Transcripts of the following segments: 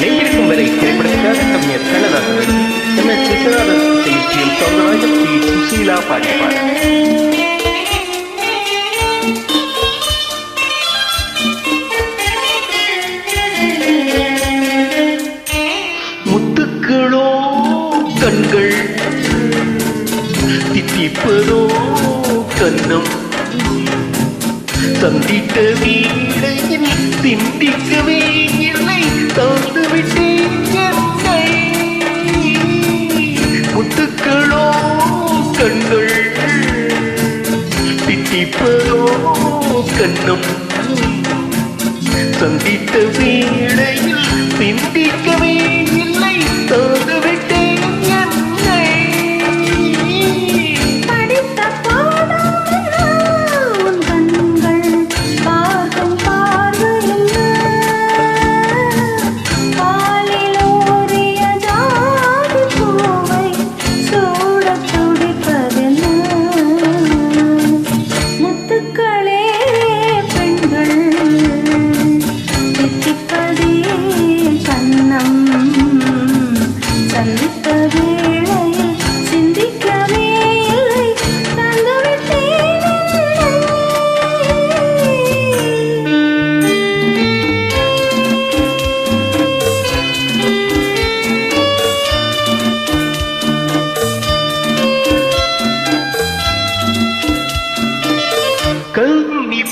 நெஞ்சிருக்கும் வரை திரைப்படத்திற்காக கவிஞர் கண்ணதாசன் எம் விஸ்வநாதன் இசையில் சௌந்தரராஜன் பி சுசீலா பாடிப்பார் முத்துக்களோ கண்கள் தித்திப்பதோ கண்ணம் சந்தித்த வீடையில் திண்டிக்கவே இல்லை தந்து விட்டேன் என்னை முத்துக்களோ கண்கள் தித்திப்பதோ கண்ணம். சந்தித்த வேளையில் சிந்திக்கவே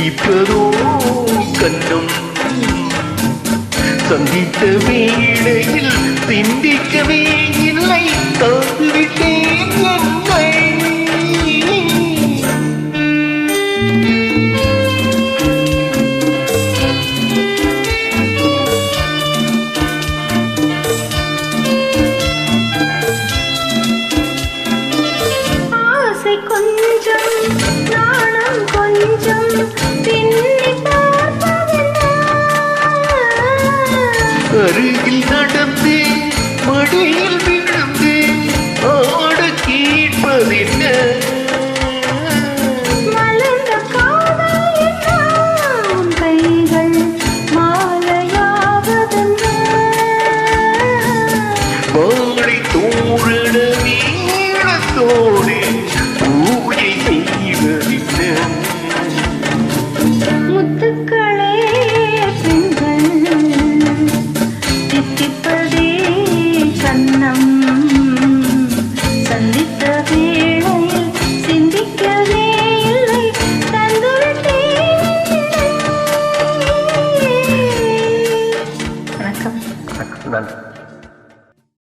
தித்திப்பதோ கண்ணம் சந்தித்த வேளையில் சிந்திக்கவே இல்லை. தந்துவிட்டேன் என்னை ஆசை கொஞ்சம் நாணம் அருகில் நடந்தே மடியில்